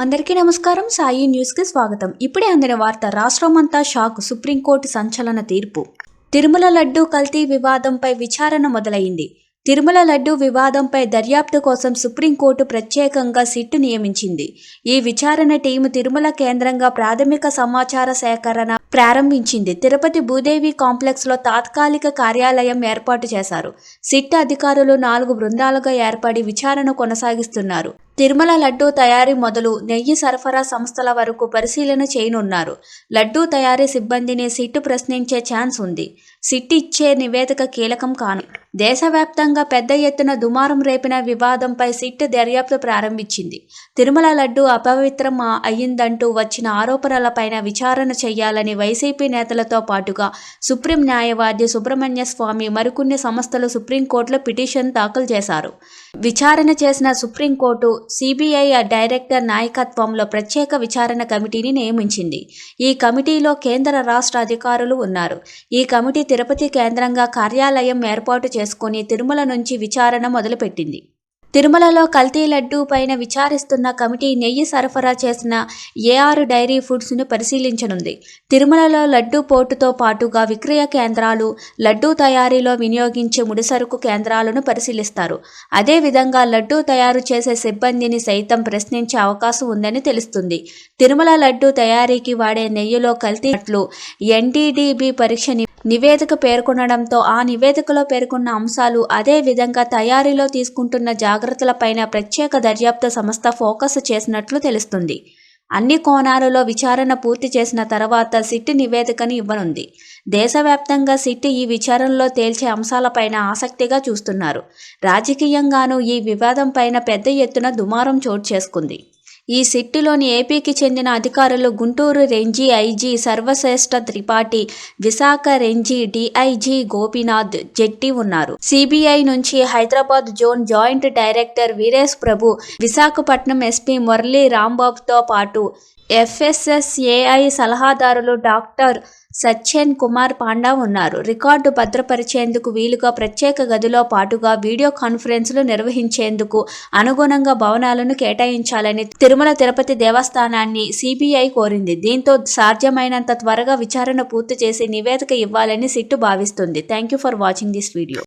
అందరికీ నమస్కారం. సాయి న్యూస్కి స్వాగతం. ఇప్పుడే అందిన వార్త రాష్ట్రమంతా షాక్ సుప్రీంకోర్టు సంచలన తీర్పు. తిరుమల లడ్డూ కల్తీ వివాదంపై విచారణ మొదలైంది. తిరుమల లడ్డూ వివాదంపై దర్యాప్తు కోసం సుప్రీంకోర్టు ప్రత్యేకంగా సిట్టు నియమించింది. ఈ విచారణ టీము తిరుమల కేంద్రంగా ప్రాథమిక సమాచార సేకరణ ప్రారంభించింది. తిరుపతి భూదేవి కాంప్లెక్స్లో తాత్కాలిక కార్యాలయం ఏర్పాటు చేశారు. సిట్ అధికారులు నాలుగు బృందాలుగా ఏర్పడి విచారణ కొనసాగిస్తున్నారు. తిరుమల లడ్డూ తయారీ మొదలు నెయ్యి సరఫరా సంస్థల వరకు పరిశీలన చేయనున్నారు. లడ్డూ తయారీ సిబ్బందిని సిట్టు ప్రశ్నించే ఛాన్స్ ఉంది. సిట్ ఇచ్చే నివేదిక కీలకం కాను దేశవ్యాప్తంగా పెద్ద ఎత్తున దుమారం రేపిన వివాదంపై సిట్ దర్యాప్తు ప్రారంభించింది. తిరుమల లడ్డూ అపవిత్రం అయ్యిందంటూ వచ్చిన ఆరోపణలపైన విచారణ చేయాలని వైసీపీ నేతలతో పాటుగా సుప్రీం న్యాయవాది సుబ్రహ్మణ్య స్వామి మరికొన్ని సంస్థలు సుప్రీంకోర్టులో పిటిషన్ దాఖలు చేశారు. విచారణ చేసిన సుప్రీంకోర్టు సిబిఐ డైరెక్టర్ నాయకత్వంలో ప్రత్యేక విచారణ కమిటీని నియమించింది. ఈ కమిటీలో కేంద్ర రాష్ట్ర అధికారులు ఉన్నారు. ఈ కమిటీ తిరుపతి కేంద్రంగా కార్యాలయం ఏర్పాటు చేసుకుని తిరుమల నుంచి విచారణ మొదలుపెట్టింది. తిరుమలలో కల్తీ లడ్డూ పైన విచారిస్తున్న కమిటీ నెయ్యి సరఫరా చేసిన ఏఆర్ డైరీ ఫుడ్స్ను పరిశీలించనుంది. తిరుమలలో లడ్డూ పోర్టుతో పాటుగా విక్రయ కేంద్రాలు లడ్డూ తయారీలో వినియోగించే ముడిసరుకు కేంద్రాలను పరిశీలిస్తారు. అదేవిధంగా లడ్డూ తయారు చేసే సిబ్బందిని సైతం ప్రశ్నించే అవకాశం ఉందని తెలుస్తుంది. తిరుమల లడ్డూ తయారీకి వాడే నెయ్యిలో కల్తీట్లు ఎన్డీడీబీ పరీక్ష నివేదిక పేర్కొనడంతో ఆ నివేదికలో పేర్కొన్న అంశాలు అదే విధంగా తయారీలో తీసుకుంటున్న జాగ్రత్తలపైన ప్రత్యేక దర్యాప్తు సంస్థ ఫోకస్ చేసినట్లు తెలుస్తుంది. అన్ని కోణాలలో విచారణ పూర్తి చేసిన తర్వాత సిట్ నివేదికను ఇవ్వనుంది. దేశవ్యాప్తంగా సిట్ ఈ విచారణలో తేల్చే అంశాలపైన ఆసక్తిగా చూస్తున్నారు. రాజకీయంగానూ ఈ వివాదం పైన పెద్ద ఎత్తున దుమారం చోటు చేసుకుంది. ఈ సిట్టులోని ఏపీకి చెందిన అధికారులు Guntur range IG Sarvashreshtha Tripathi Visakha range DIG Gopinath Jetti ఉన్నారు. సిబిఐ నుంచి Hyderabad zone joint director Veeresh Prabhu Visakhapatnam SP Murali రాంబాబుతో పాటు ఎఫ్ఎస్ఎస్ఏఐ సలహాదారులు డాక్టర్ సత్యన్ కుమార్ పాండా ఉన్నారు. రికార్డు భద్రపరిచేందుకు వీలుగా ప్రత్యేక గదిలో పాటుగా వీడియో కాన్ఫరెన్స్లు నిర్వహించేందుకు అనుగుణంగా భవనాలను కేటాయించాలని తిరుమల తిరుపతి దేవస్థానాన్ని సిబిఐ కోరింది. దీంతో సాధ్యమైనంత త్వరగా విచారణ పూర్తి చేసి నివేదిక ఇవ్వాలని సిట్టు భావిస్తుంది. Thank you for watching this video.